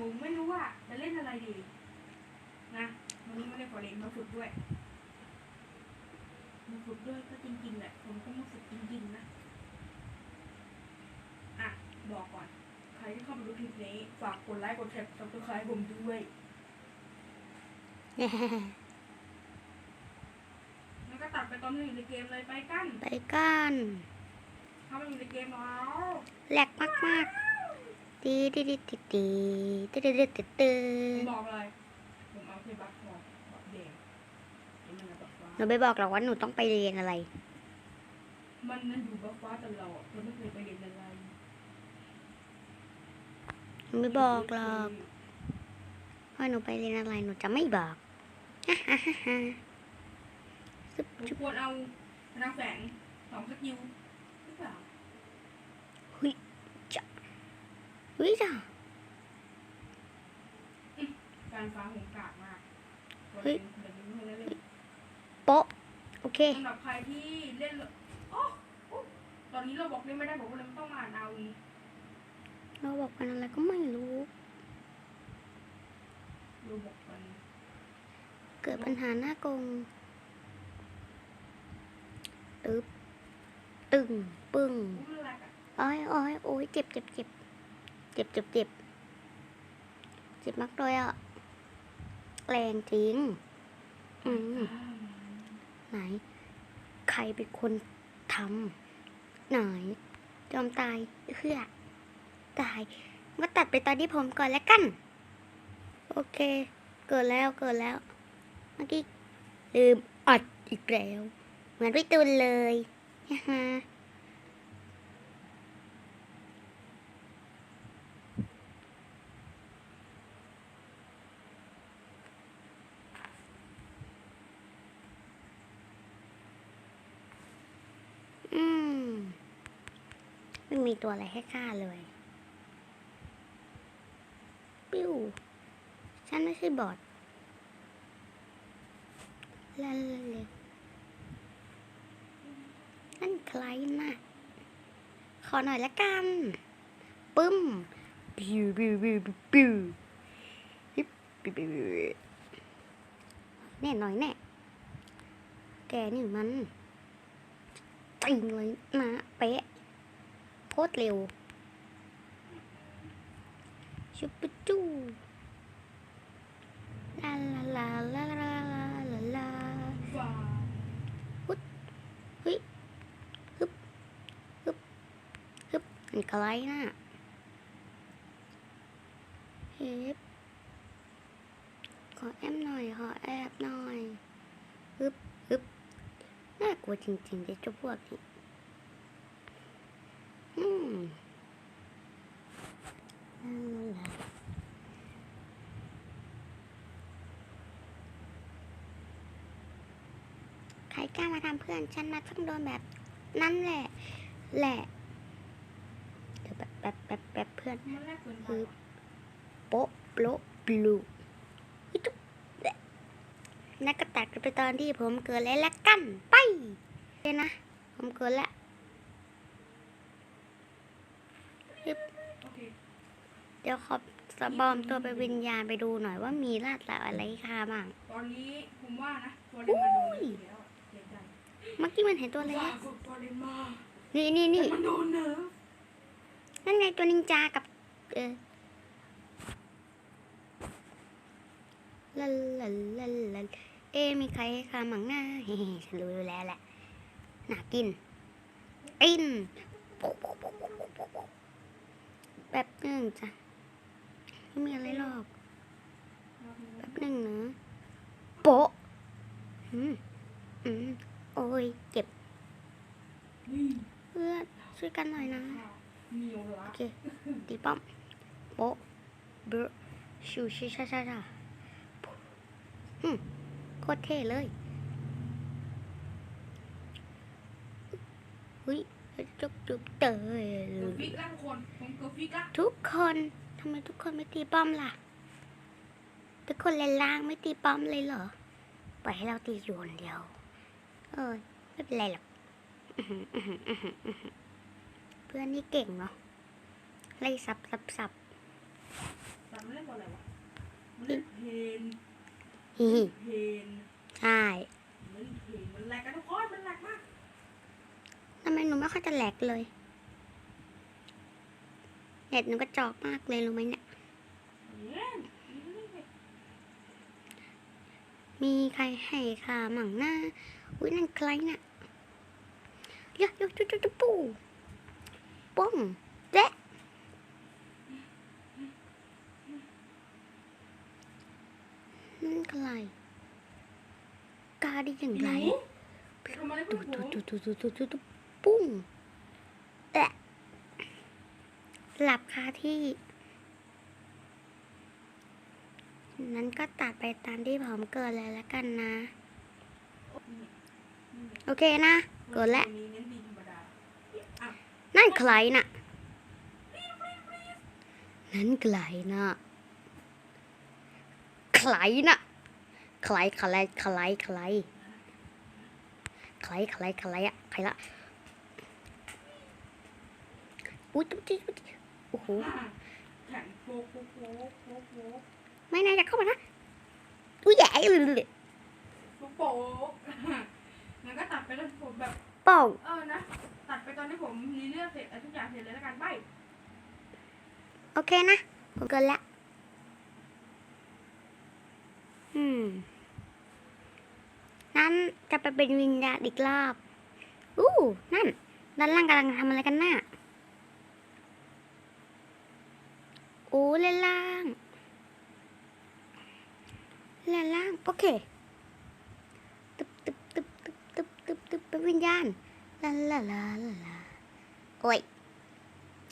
นูไม่รู้ว่าจะเล่นอะไรดี นะวันนี้ไม่ได้ขอเล่นมาฝึกด้วยมาฝึกด้วยก็จริงๆแหละผมก็มาฝึกจริงๆนะอะบอกก่อน ใครที่เข้ามาดูคลิปนี้ ฝากกดไลค์กดแชร์ซับสไครต์ผมด้วยแล้วก็ตัดไปตอนที่อยู่ในเกมเลยไปกัน ไปกันถ้ามันอยู่ในเกมแล้วแหลกมากมากๆ ตีตีตีตีตีตีตีตีตีตีผมบอกเลยผมเอาแค่บัคทองบัคแดงไอ้มันหนูไม่บอกหรอกว่าหนูต้องไปเรียนอะไร มันนั่นอยู่บัคฟ้าตลอดเราไม่เคยไปเรียนอะไรหนูไม่บอกหรอกว่าหนูไปเรียนอะไรหนูจะไม่บอกฮ่าฮ่าฮ่าซึบผมซึบควรเอาพลังแฝงสองสกิลหรือเปล่า อุ้ยจ้ะการฟ้าหงกาดมากเฮ้ยเดี๋ยวนี้ไม่ได้เล่นโป๊ะโอเคสำหรับใครที่เล่นโอ้โอ้ตอนนี้เราบอกเล่นไม่ได้บอกว่าเราต้องอ่านเอาอีเราบอกกันอะไรก็ไม่รู้เราบอกกันเกิดปัญหาหน้ากงตึ๊บตึงปึ้งอุ้มอะไรกันอ้อยอ้อยโอ้ยเจ็บเจ็บเจ็บ เจ็บเจ็บเจ็บเจ็บมากเลยอะ แรงจริง อืมไหน ใครเป็นคนทำไหนยอมตายเพื่อตาย มาตัดไปตอนที่ผมก่อนแล้วกัน โอเค เกิดแล้วเกิดแล้ว เมื่อกี้ลืมอัดอีกแล้ว เหมือนพี่ตูนเลยฮ่าฮ่าอืมไม่มีตัวอะไรให้ฆ่าเลย ปิ้ว ฉันไม่ใช่บอทลาลาเลนั่นใครน่ะขอหน่อยละกัน ปึ้ม ปิ้วปิ้วปิ้วปิวปิวฮิปปิวปิวปิวแน่หน่อยแน่แกนี่มันจริงเลยนะเป๊ะ ตรเร็ว ชุบปุ๊จูลาลาลาลาลาลาลาฮึบฮึบฮึบฮึบฮึบมันไกลนะฮึบขอแอบหน่อยขอแอบหน่อยฮึบฮึบน่ากลัวจริงๆเด็จะพวกนี้ พื่อนฉันนะต้องโดนแบบนั่นแหละ แหละเดี๋ยวแบบแบบแบบแบบเพื่อนคือโป๊ะโปะบลูอิตุ๊บและนักก็ตัดกันไปตอนที่ผมเกิดแล้วละกันไปเดี๋ยนะ ผมเกิดแล้วเดี๋ยวขอสะบอมตัวไปนวิญญาณไปดูหน่อยว่ามีลาดลาอะไรค่าบ้าง ตอนนี้ผมว่านะตัวเล่นมาโดนอีกแล้วเสีย เมื่อกี้มันเห็นตัวอะไรว่านะฝึกตัวเล่นมานี่นี่นี่แต่มันโดนเนิร์ฟนั่นไงตัวนินจากับเออลาลาลาลาเอะมีใครให้คามังหน้าเฮ้ฉันรู้อยู่แล้วแหละน่ากินอินแบบหนึ่งจ้ะไม่มีอะไรหรอกแบบหนึ่งนะโปะอืมอืมโอ้ยเจ็บนี่เพื่อนช่วยกันหน่อยนะมีโอโอละเคตีป้อมโป๊ะเบอชูชิชาชาชาอืมโคตรเท่เลยเฮ้ยจุบจุบเตยเกือบฟิกแล้วทุกคนผมเกือบฟิกละทุกคนทำไมทุกคนไม่ตีป้อมล่ะ ทุกคนเล่นล่างไม่ตีป้อมเลยเหรอปล่อยให้เราตีอยู่คนเดียว เออไม่เป็นไรหรอกอื้อหืออื้อหืออื้อหืออื้อหือเพื่อนนี่เก่งเนาะไล่สับสับสับสัตว์มันเล่นตัวอะไรวะมันเล่นเพลนฮิฮิเพลนใช่มันเล่นเพลนมันแหลกกันทุกคนมันแหลกมากทำไมหนูไม่ค่อยจะแหลกเลยเน็ตหนูก็จอกมากเลยรู้ไหมเนี่ย เล่นเล่นเล่น มีใครให้ค่ามั่งหน้าอุ้ยนั่นใครน่ะยะยะจุ๊จุ๊จุ๊ปูป้องเจ๊ะนั่นใครกล้าได้อย่างหไรนูไปทำอะไรพวตุ๊กตุ๊ผมตุ๊ตุ๊ตุ๊ตุ๊ตุ๊ปุ้งแอะหลับคาที่ นั้นก็ตัดไปตามที่ผมเกิดเลยแล้วกันนะ โอเคนะเกิดแล้วนั่นใครน่ะ นั่นใครน่ะใครน่ะใครใครใครใครใครใครใครอะใครละอุ้ยตุ๊ดตุ๊ดตุ๊ดโอ้โห แข่งโป๊กโป๊กโป๊กโป๊กโป๊กไม่นายจะเข้ามานะอุ้ยใหญ่เลยโป๊กโป๊กงั้นก็ตัดไปแล้วผมแบบป้องเออนะตัดไปตอนที่ผมรีเลือกเสร็จอะไรทุกอย่างเสร็จเลยแล้วกันไปโอเคนะผมเกินละอืมนั้นจะไปเป็นวิญญาณอีกรอบอู้นั่น ด้านล่างกำลังทำอะไรกันน่ะโอ้เล่นล่าง เล่นล่าง โอเค ตึบตึบตึบตึบตึบตึบตึบเป็นวิญญาณลาลาลาลาโอ้ย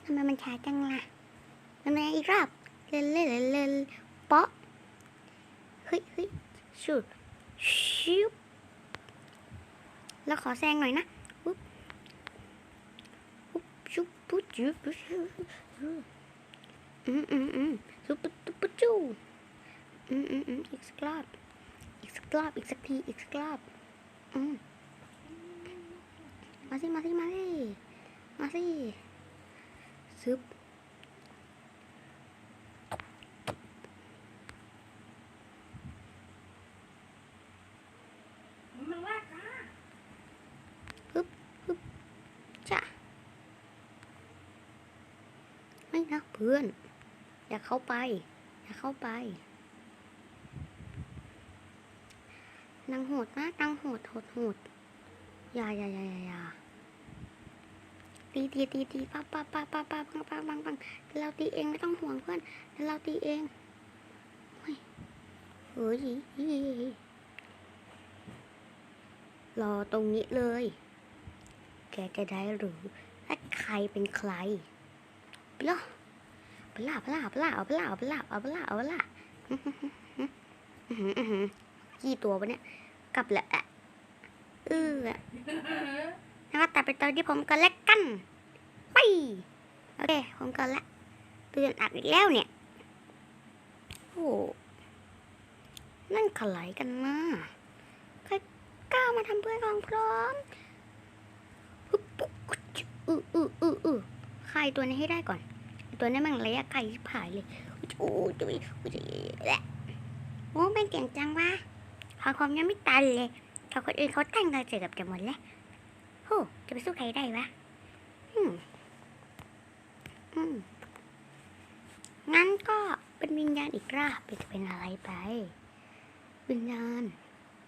ทำไมมันช้าจังล่ะทำไมอีกรอบเล่นเล่นเล่นเลเปาะเฮ้ยเฮ้ยชูชิวแล้วขอแซงหน่อยนะปุ๊บปุ๊บชุบปุ๊บจุบปุ๊บชุบอืมอืมอืมชุบปุ๊บปุ๊บปุ๊บจู อืมอืมอืมอีกสักรอบอีกสักรอบอีกสักทีอีกสักรอบอืมมาสิมาสิมาสิมาสิซึบมันแรกนะจ้ะไม่นะเพื่อน อย่าเข้าไป อย่าเข้าไป นางโหดมากนางโหดโหดโหดอย่าอย่าอย่าอย่าตีตีตีตีปั๊บปั๊บปั๊บปั๊บปั๊บปั๊บปั๊บปังปังเราตีเองไม่ต้องห่วงเพื่อนเราตีเองเฮ้ยรอตรงนี้เลย แกจะได้หรือว่าใครเป็นใครปล่าปล่าปล่าปล่าเอาปล่าเอาปล่าเอาปล่าเอาปล่า อื้อหืออื้อหืออื้อหือกี่ตัววะเนี่ย กลับและอะเออแล้วก็ตัดไปตอนที่ผมกันแล้วกันไปโอเค ผมกันละเตือนอัดอีกแล้วเนี่ยโอ้นั่นขลายกันนะใครกล้ามาทำเพื่อนของพร้อมอืออืออืออือฆ่าไอ้ตัวนี้ให้ได้ก่อนไอ้ตัวนี้มันระยะไกลชิบหายเลย โอ้ยจุยโอ้ยแหละโอ้เป็นเก่งจังวะ ขอความยังไม่ตันเลยเขาคนอื่นเขาแต่งงานเจอกับจะหมดแล้วโหจะไปสู้ใครได้วะอืมอืมงั้นก็เป็นวิญญาณอีกรอบจะเป็นอะไรไป วิญญาณ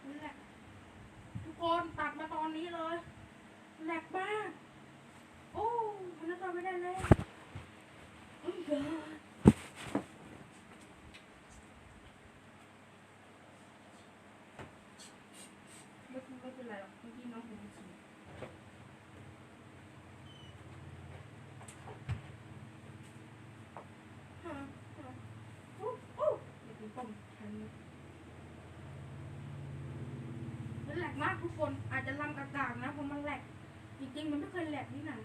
นั่นแหละทุกคนตัดมาตอนนี้เลยแหลกบ้ากโอ้มันน่าจะไม่ได้เลยโอ้ my god ไม่ไม่เป็นไรหรอกเมื่อกี้น้องผมฉีดฮะฮะโอ้โอ้เดี๋ยวผมต้มทัน มันแหล กมากทุกคนอาจจะลำกากๆนะเพราะมันแหลกจริงๆมันไม่เคยแหลกนี่นะ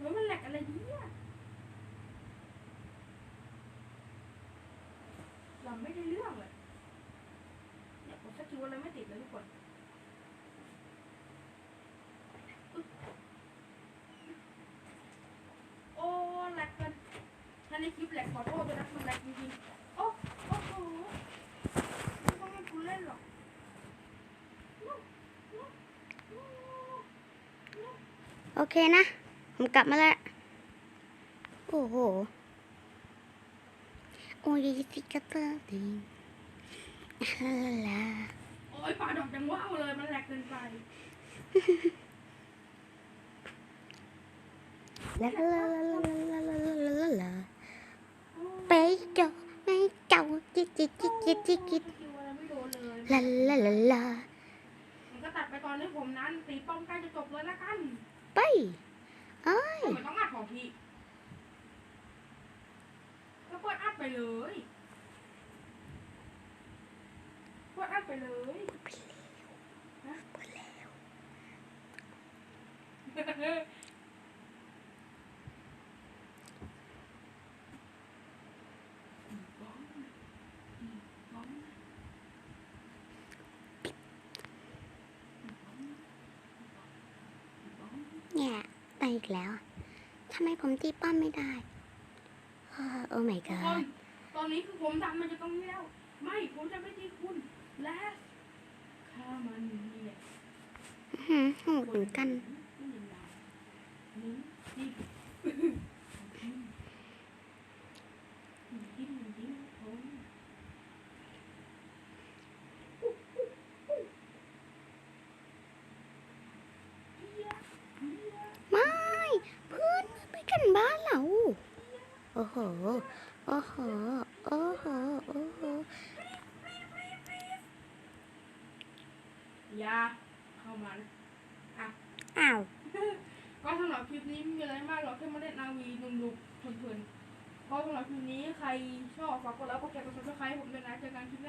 แล้วมันแหลกอะไรเนี่ยลำไม่ได้เรื่องเลยเนี่ยผมสกิลอะไรไม่ติดเลยทุกคนโอ้แหลกเกินในคลิปแหลกขอโทษด้วยนะมันแหลกจริงๆโอ้โอ้โหไม่ต้องให้คุณเล่นหรอก โอเคนะ ผมกลับมาแล้ว โอ้โห โอ้ยสิกระเตอร์ดิลาลาลาโอ้ยปลาดอกจังว่าวเลย มันแหลกเกินไปลาลาลาลาลาลาลาลาลาลาไปเจ้าไม่เจ้าจิกจิกจิกจิกจิก ลยลาลาลาลามันก็ตัดไปตอนที่ผมนั้นตีป้อมใกล้จะจบเลยละกัน ไปเอ้ยมไม่ต้องอัดของพี่ก็เปิดอัดไปเลยเปิดอัดไปเลยฮะเนี่ยไป อีกแล้วทำไมผมตีป้อมไม่ได้เออโอ้ my ทุกค god นตอนนี้คือผมดันมันจะต้องแล้วไม่ ผมจะไม่ตีคุณ และฆ่ามันนี่แหละอื้อหือโหดเหมือนกัน นี่ยังไงนี่นี่จิ้มจิ้มผมเฮียเฮีย ไม่เพื่อนไปกันบ้านเรา โอ้โห โอ้โห โอ้โห โอ้โหอย่าเข้ามานะอะอ้าว ก็สำหรับคลิปนี้ไม่มีอะไรมากหรอกแค่มาเล่นนาวีหนุ่มๆเพลินๆก็สำหรับคลิปนี้ใครชอบฝากกดไลค์กดแชร์กดซับสไครต์ผมด้วยนะเจอกันคลิป